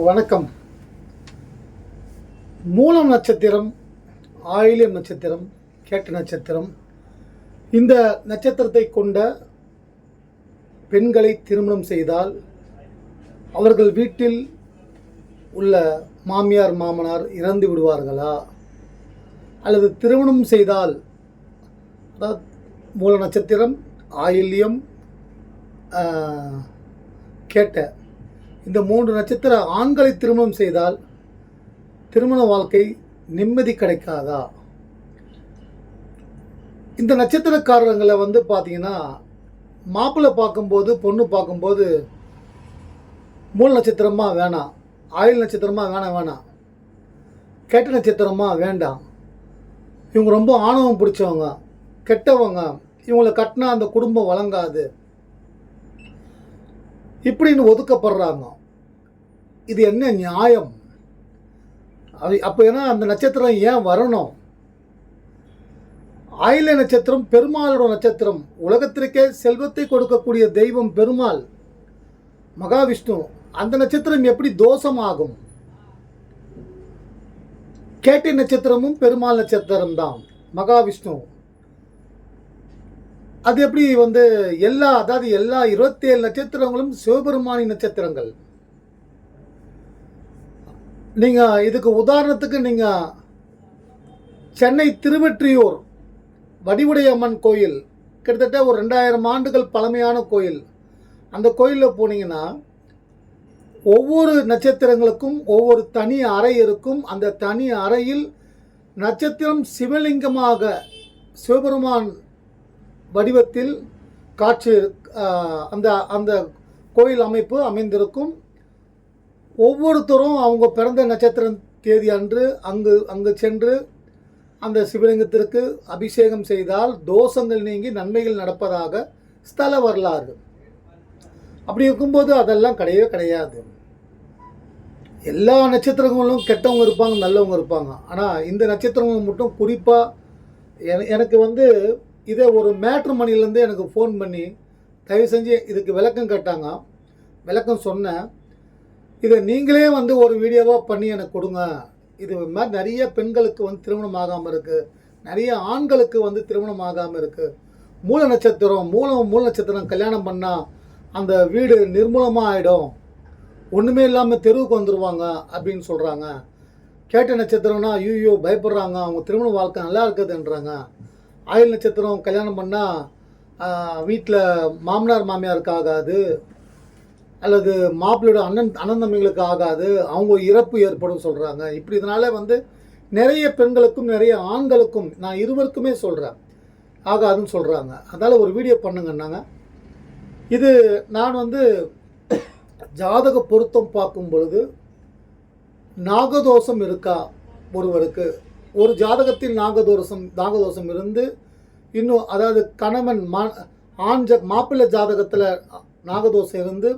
வணக்கம். மூலம் நட்சத்திரம் ஆயிலியம் நட்சத்திரம் கேட்டு நட்சத்திரம். இந்த நட்சத்திரத்தை கொண்ட பெண்களை திருமணம் செய்தால் அவர்கள் வீட்டில் உள்ள மாமியார் மாமனார் இறந்து விடுவார்களா? அல்லது திருமணம் செய்தால் அதாவது மூல நட்சத்திரம் ஆயில்யம் கேட்ட இந்த மூன்று நட்சத்திர ஆண்களை திருமணம் செய்தால் திருமண வாழ்க்கை நிம்மதி கிடைக்காதா? இந்த நட்சத்திரக்காரங்களை வந்து பார்த்தீங்கன்னா மாப்பிள்ளை பார்க்கும்போது பொண்ணு பார்க்கும்போது மூல நட்சத்திரமா வேணாம் ஆயுள் நட்சத்திரமா வேணாம் வேணாம். கெட்ட நட்சத்திரமா வேண்டாம். இவங்க ரொம்ப ஆணவம் பிடிச்சவங்க கெட்டவங்க. இவங்களை கட்டினா அந்த குடும்பம் வழங்காது. இப்படின்னு ஒதுக்கப்படுறாங்க. இது என்ன நியாயம்? அது அப்போ ஏன்னா அந்த நட்சத்திரம் ஏன் வரணும்? ஆயில நட்சத்திரம் பெருமாளோட நட்சத்திரம் உலகத்திற்கே செல்வத்தை கொடுக்கக்கூடிய தெய்வம் பெருமாள் மகாவிஷ்ணு அந்த நட்சத்திரம் எப்படி தோஷமாகும்? கேட்டி நட்சத்திரமும் பெருமாள் நட்சத்திரம் தான் மகாவிஷ்ணு. அது எப்படி வந்து எல்லா அதாவது எல்லா இருபத்தேழு நட்சத்திரங்களும் சிவபெருமானி நட்சத்திரங்கள். நீங்கள் இதுக்கு உதாரணத்துக்கு நீங்கள் சென்னை திருவெற்றியூர் வடிவுடையம்மன் கோயில் கிட்டத்தட்ட ஒரு ரெண்டாயிரம் ஆண்டுகள் பழமையான கோயில். அந்த கோயிலில் போனீங்கன்னா ஒவ்வொரு நட்சத்திரங்களுக்கும் ஒவ்வொரு தனி அறை இருக்கும். அந்த தனி அறையில் நட்சத்திரம் சிவலிங்கமாக சிவபெருமான் வடிவத்தில் காட்சி அந்த அந்த கோயில் அமைப்பு அமைந்திருக்கும். ஒவ்வொருத்தரும் அவங்க பிறந்த நட்சத்திர தேதி அன்று அங்கு அங்கு சென்று அந்த சிவலிங்கத்திற்கு அபிஷேகம் செய்தால் தோஷங்கள் நீங்கி நன்மைகள் நடப்பதாக ஸ்தல வரலாறு. அப்படி இருக்கும்போது அதெல்லாம் கிடையவே கிடையாது. எல்லா நட்சத்திரங்களும் கெட்டவங்க இருப்பாங்க நல்லவங்க இருப்பாங்க. ஆனால் இந்த நட்சத்திரங்கள் மட்டும் குறிப்பாக எனக்கு வந்து இதை ஒரு மேட்ரு மணிலேருந்து எனக்கு ஃபோன் பண்ணி தயவு செஞ்சு இதுக்கு விளக்கம் கேட்டாங்க. விளக்கம் சொன்னேன். இதை நீங்களே வந்து ஒரு வீடியோவாக பண்ணி எனக்கு கொடுங்க. இது மாதிரி நிறைய பெண்களுக்கு வந்து திருமணம் ஆகாமல் இருக்குது நிறைய ஆண்களுக்கு வந்து திருமணம் ஆகாமல் இருக்குது மூல நட்சத்திரம் மூலம் மூல நட்சத்திரம் கல்யாணம் பண்ணால் அந்த வீடு நிர்மூலமாக ஆகிடும் ஒன்றுமே இல்லாமல் தெருவுக்கு வந்துடுவாங்க அப்படின்னு சொல்கிறாங்க கேட்ட நட்சத்திரம்னா ஐயோ பயப்படுறாங்க. அவங்க திருமண வாழ்க்கை நல்லா இருக்குதுன்றாங்க. ஆயுள் நட்சத்திரம் கல்யாணம் பண்ணால் வீட்டில் மாமனார் மாமியாருக்கு ஆகாது. அல்லது மாப்பிள்ளையோட அண்ணன் அண்ணன் தம்பிங்களுக்கு ஆகாது அவங்க இறப்பு ஏற்படும் சொல்கிறாங்க இப்படி இதனால் வந்து நிறைய பெண்களுக்கும் நிறைய ஆண்களுக்கும் நான் இருவருக்குமே சொல்கிறேன் ஆகாதுன்னு சொல்கிறாங்க அதனால் ஒரு வீடியோ பண்ணுங்கன்னாங்க. இது நான் வந்து ஜாதக பொருத்தம் பார்க்கும் பொழுது நாகதோஷம் இருக்கா ஒருவருக்கு? ஒரு ஜாதகத்தில் நாகதோஷம் நாகதோஷம் இருந்து இன்னும் அதாவது கணவன் மா ஆண் ஜ மாப்பிள்ளை ஜாதகத்தில் நாகதோஷம் இருந்து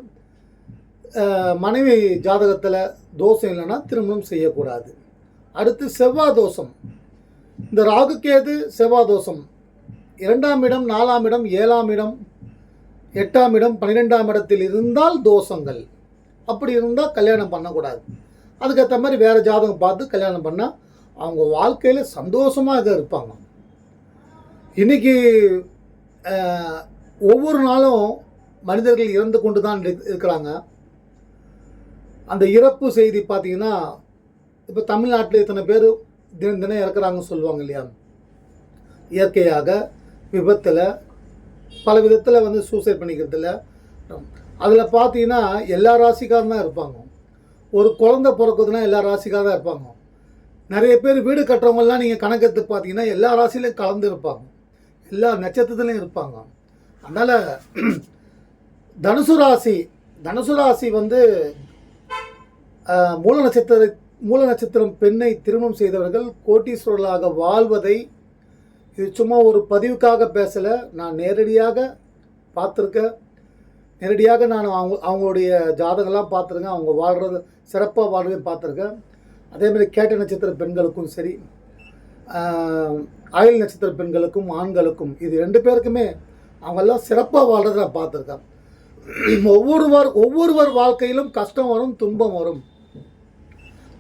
மனைவி ஜாதகத்தில் தோஷம் இல்லைன்னா திருமணம் செய்யக்கூடாது. அடுத்து செவ்வாய் தோஷம். இந்த ராகுக்கேது செவ்வாய் தோஷம். இரண்டாம் இடம் நாலாம் இடம் ஏழாம் இடம் எட்டாம் இடம் பன்னிரெண்டாம் இடத்தில் இருந்தால் தோஷங்கள். அப்படி இருந்தால் கல்யாணம் பண்ணக்கூடாது. அதுக்கேற்ற மாதிரி வேறு ஜாதகம் பார்த்து கல்யாணம் பண்ணால் அவங்க வாழ்க்கையில் சந்தோஷமாக இருப்பாங்க. இன்றைக்கி ஒவ்வொரு நாளும் மனிதர்கள் இறந்து கொண்டு தான் இருக்கிறாங்க. அந்த இறப்பு செய்தி பார்த்தீங்கன்னா இப்போ தமிழ்நாட்டில் இத்தனை பேர் தினம் தினம் இறக்குறாங்கன்னு சொல்லுவாங்க இல்லையா? இயற்கையாக விபத்தில் பல விதத்தில் வந்து சூசைட் பண்ணிக்கிறதுல அதில் பார்த்தீங்கன்னா எல்லா ராசிக்காரும் தான் இருப்பாங்க. ஒரு குழந்த பிறக்குதுன்னா எல்லா ராசிக்காக தான் இருப்பாங்க. நிறைய பேர் வீடு கட்டுறவங்கலாம் நீங்கள் கணக்கெடுத்து பார்த்தீங்கன்னா எல்லா ராசிலையும் கலந்து இருப்பாங்க. எல்லா நட்சத்திரத்துலையும் இருப்பாங்க. அதனால் தனுசு ராசி தனுசு ராசி வந்து மூல நட்சத்திர மூல நட்சத்திரம் பெண்ணை திருமணம் செய்தவர்கள் கோட்டீஸ்வரர்களாக வாழ்வதை இது சும்மா ஒரு பதிவுக்காக பேசலை. நான் நேரடியாக பார்த்துருக்கேன் நேரடியாக நான் அவங்க அவங்களுடைய ஜாதகம்லாம் பார்த்துருக்கேன். அவங்க வாழ்கிறது சிறப்பாக வாழ்றதை பார்த்துருக்கேன். அதேமாதிரி கேட்ட நட்சத்திர பெண்களுக்கும் சரி ஆயுள் நட்சத்திர பெண்களுக்கும் ஆண்களுக்கும் இது ரெண்டு பேருக்குமே அவங்கெல்லாம் சிறப்பாக வாழ்கிறத நான் பார்த்துருக்கேன். ஒவ்வொருவர் ஒவ்வொருவர் வாழ்க்கையிலும் கஷ்டம் வரும் துன்பம் வரும்.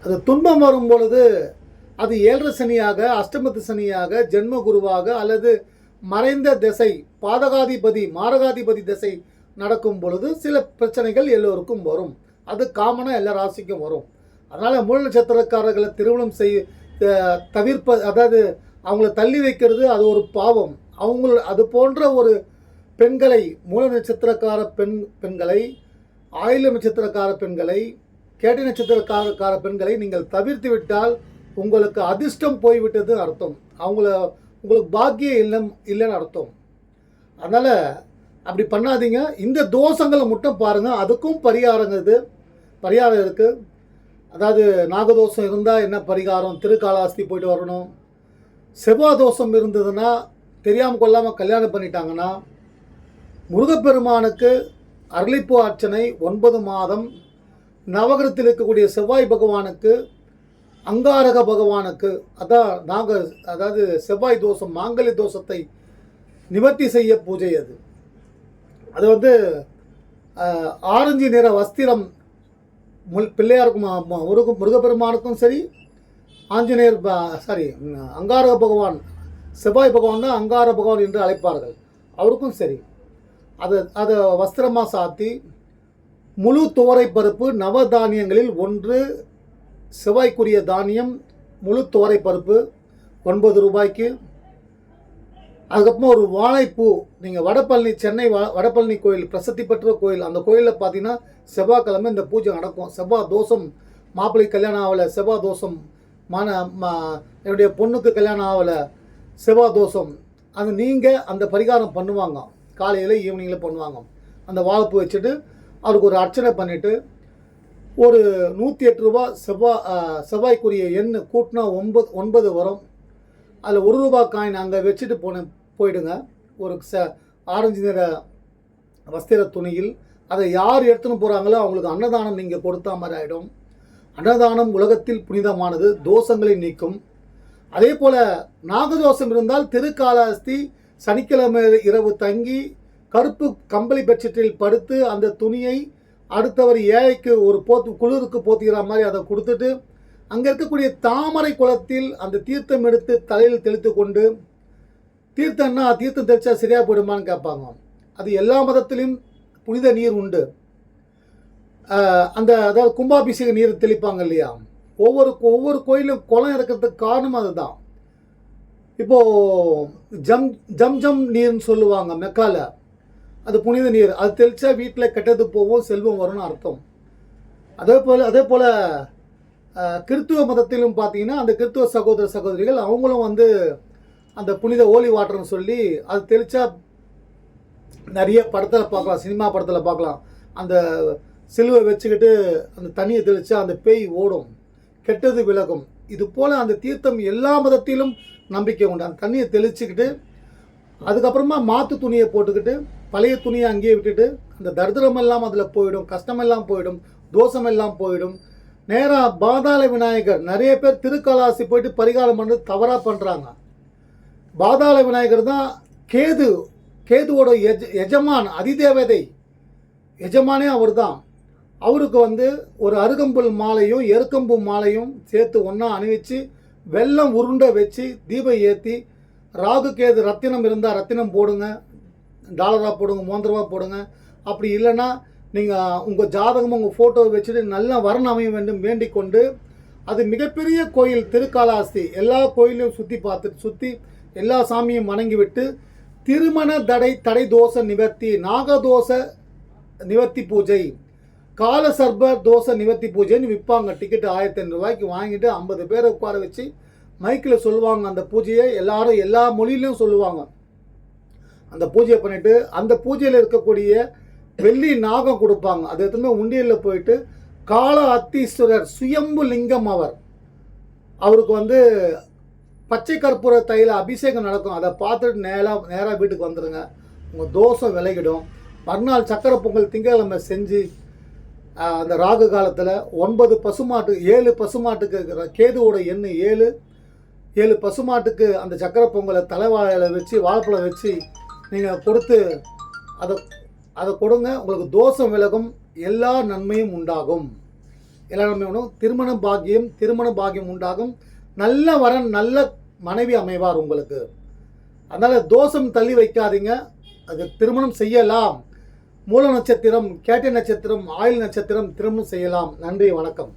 அது துன்பம் வரும் பொழுது அது ஏழரை சனியாக அஷ்டமத்து சனியாக ஜென்ம குருவாக அல்லது மறைந்த திசை பாதகாதிபதி மாரகாதிபதி திசை நடக்கும் பொழுது சில பிரச்சனைகள் எல்லோருக்கும் வரும். அது காமனாக எல்லா ராசிக்கும் வரும். அதனால் மூல நட்சத்திரக்காரர்களை திருமணம் செய் த- தவிர்ப்ப அதாவது அவங்கள தள்ளி வைக்கிறது அது ஒரு பாவம். அவங்க அது போன்ற ஒரு பெண்களை மூல நட்சத்திரக்கார பெண் பெண்களை ஆயுள நட்சத்திரக்கார பெண்களை கேட்டை நட்சத்திரக்காரக்கார பெண்களை நீங்கள் தவிர்த்து விட்டால் உங்களுக்கு அதிர்ஷ்டம் போய்விட்டது அர்த்தம். அவங்கள உங்களுக்கு பாக்கியம் இல்லை இல்லைன்னு அர்த்தம். அதனால் அப்படி பண்ணாதீங்க. இந்த தோஷங்களை மட்டும் பாருங்கள் அதுக்கும் பரிகாரம் இது. பரிகாரம் இருக்குது அதாவது நாகதோஷம் இருந்தால் என்ன பரிகாரம்? திருக்காலாஸ்தி போயிட்டு வரணும். செவ்வாய் தோஷம் இருந்ததுன்னா தெரியாமல் கொள்ளாமல் கல்யாணம் பண்ணிட்டாங்கன்னா முருகப்பெருமானுக்கு அரளிப்பூ அர்ச்சனை ஒன்பது மாதம் நவகிரகத்தில் இருக்கக்கூடிய செவ்வாய் பகவானுக்கு அங்காரக பகவானுக்கு அதான் நாங்கள் அதாவது செவ்வாய் தோஷம் மாங்கல்ய தோஷத்தை நிவர்த்தி செய்ய பூஜை அது. அது வந்து ஆரஞ்சு நிற வஸ்திரம் முல் பிள்ளையாருக்கும் ம- முருக முருகப்பெருமானுக்கும் சரி ஆஞ்சநேயர் சாரி அங்காரக பகவான் செவ்வாய் பகவான் தான் அங்கார பகவான் என்று அழைப்பார்கள். அவருக்கும் சரி. அதை அதை வஸ்திரமாக சாத்தி முழு துவரை பருப்பு நவதானியங்களில் ஒன்று செவ்வாய்க்குரிய தானியம் முழு துவரை பருப்பு ஒன்பது ரூபாய்க்கு. அதுக்கப்புறமா ஒரு வாழைப்பூ நீங்கள் வடபழனி சென்னை வ வடபழனி கோயில் பிரசித்தி பெற்ற கோயில் அந்த கோயிலில் பார்த்தீங்கன்னா செவ்வாய்க்கிழமை இந்த பூஜை நடக்கும். செவ்வாய் தோஷம் மாப்பிள்ளை கல்யாணம் ஆகலை செவ்வாய் தோஷம் மான என்னுடைய பொண்ணுக்கு கல்யாணம் ஆகலை செவ்வாய் தோஷம். அது நீங்கள் அந்த பரிகாரம் பண்ணுவாங்க. காலையில் ஈவினிங்கில் பண்ணுவாங்க. அந்த வாழைப்பூ வச்சுட்டு அவருக்கு ஒரு அர்ச்சனை பண்ணிவிட்டு ஒரு நூற்றி எட்டு ரூபா செவ்வாய் செவ்வாய்க்குரிய எண் கூட்டினா ஒன்பது ஒன்பது வரும். அதில் ஒரு ரூபா காயின் அங்கே வச்சுட்டு போன போயிடுங்க. ஒரு ச ஆரஞ்சு நிற வஸ்திர துணியில். அதை யார் எடுத்துன்னு போகிறாங்களோ அவங்களுக்கு அன்னதானம் நீங்கள் கொடுத்தா மாதிரி ஆகிடும் அன்னதானம் உலகத்தில் புனிதமானது தோஷங்களை நீக்கும். அதே போல் நாகதோஷம் இருந்தால் திருக்காலாஸ்தி சனிக்கிழமை இரவு தங்கி கருப்பு கம்பளி பெட்ஷீட்டில் படுத்து அந்த துணியை அடுத்தவர் ஏழைக்கு ஒரு போத்து குளிருக்கு போத்துக்கிற மாதிரி அதை கொடுத்துட்டு அங்கே இருக்கக்கூடிய தாமரை குளத்தில் அந்த தீர்த்தம் எடுத்து தலையில் தெளித்து கொண்டு தீர்த்தம்னா தீர்த்தம் தெளிச்சா சரியாக போயிடுமான்னு கேட்பாங்க. அது எல்லா மதத்திலையும் புனித நீர் உண்டு. அந்த அதாவது கும்பாபிஷேக நீர் தெளிப்பாங்க இல்லையா? ஒவ்வொரு ஒவ்வொரு கோயிலும் குளம் இருக்கிறதுக்கு காரணம் அதுதான். இப்போது ஜம் ஜம் ஜம் நீர்னு சொல்லுவாங்க மெக்கால. அது புனித நீர். அது தெளிச்சா வீட்டில் கெட்டது போகும் செல்வம் வரும்னு அர்த்தம். அதே போல் அதே போல் கிறித்துவ மதத்திலும் பார்த்தீங்கன்னா அந்த கிறித்துவ சகோதர சகோதரிகள் அவங்களும் வந்து அந்த புனித ஓலி வாட்டர்னு சொல்லி அது தெளிச்சா நிறைய படத்தில் பார்க்கலாம் சினிமா படத்தில் பார்க்கலாம் அந்த சிலுவை வச்சுக்கிட்டு அந்த தண்ணியை தெளிச்சா அந்த பேய் ஓடும். கெட்டது விலகும். இது போல் அந்த தீர்த்தம் எல்லா மதத்திலும் நம்பிக்கை உண்டு. அந்த தண்ணியை தெளிச்சுக்கிட்டு அதுக்கப்புறமா மாற்று துணியை போட்டுக்கிட்டு பழைய துணியை அங்கேயே விட்டுட்டு அந்த தரித்திரம் எல்லாம் அதில் போயிடும் கஷ்டமெல்லாம் போயிடும் தோஷமெல்லாம் போயிடும். நேராக பாதாள விநாயகர் நிறைய பேர் திருக்கலாசி போயிட்டு பரிகாரம் பண்ணி தவறாக பண்ணுறாங்க பாதாள விநாயகர் தான் கேது கேதுவோட எஜ எஜமான் அதிதேவதை. எஜமானே அவர் தான் அவருக்கு வந்து ஒரு அருகம்புல் மாலையும் எருக்கம்பு மாலையும் சேர்த்து ஒன்றா அணிவிச்சு வெல்லம் உருண்டை வச்சு தீபம் ஏற்றி ராகு கேது ரத்தினம் இருந்தால் ரத்தினம் போடுங்க டாலராக போடுங்க மோந்திரமா போடுங்க. அப்படி இல்லைன்னா நீங்கள் உங்கள் ஜாதகமும் உங்கள் ஃபோட்டோவை வச்சுட்டு நல்லா வரன் அமைய வேண்டும் வேண்டிக் கொண்டு அது மிகப்பெரிய கோயில் திருக்காலாஸ்தி. எல்லா கோயிலையும் சுற்றி பார்த்துட்டு சுற்றி எல்லா சாமியும் வணங்கி விட்டு திருமண தடை தடை தோசை நிவர்த்தி நாகதோசை நிவர்த்தி பூஜை கால சர்ப தோசை நிவர்த்தி பூஜைன்னு விற்பாங்க. டிக்கெட் ஆயிரத்தி ஐநூறு ரூபாய்க்கு வாங்கிட்டு ஐம்பது பேரை உட்கார வச்சு மைக்கில் சொல்லுவாங்க அந்த பூஜையை. எல்லாரும் எல்லா மொழியிலையும் சொல்லுவாங்க. அந்த பூஜையை பண்ணிட்டு அந்த பூஜையில் இருக்கக்கூடிய வெள்ளி நாகம் கொடுப்பாங்க. அது எத்தனை உண்டியலில் போயிட்டு கால அத்தீஸ்வரர் சுயம்பு லிங்கம் அவர். அவருக்கு வந்து பச்சை கற்பூர தைல அபிஷேகம் நடக்கும். அதை பார்த்துட்டு நேராக நேராக வீட்டுக்கு வந்துடுங்க உங்கள் தோசை விலகிடும். மறுநாள் சக்கரை பொங்கல் திங்கக்கிழமை செஞ்சு அந்த ராகு காலத்தில் ஒன்பது பசுமாட்டு ஏழு பசுமாட்டுக்கு இருக்கிற கேதுவோட எண்ணெய் ஏழு. ஏழு பசுமாட்டுக்கு அந்த சக்கரை பொங்கலை தலைவாழையில் வச்சு வாழைப்பழம் வச்சு நீங்கள் கொடுத்து அதை அதை கொடுங்க. உங்களுக்கு தோஷம் விலகும். எல்லா நன்மையும் உண்டாகும். எல்லா நன்மை வேணும் திருமண பாக்கியம் திருமண பாக்கியம் உண்டாகும். நல்ல வரன் நல்ல மனைவி அமைவார் உங்களுக்கு. அதனால் தோஷம் தள்ளி வைக்காதீங்க. அது திருமணம் செய்யலாம். மூல நட்சத்திரம் கேட்டை நட்சத்திரம் ஆயுள் நட்சத்திரம் திருமணம் செய்யலாம். நன்றி வணக்கம்.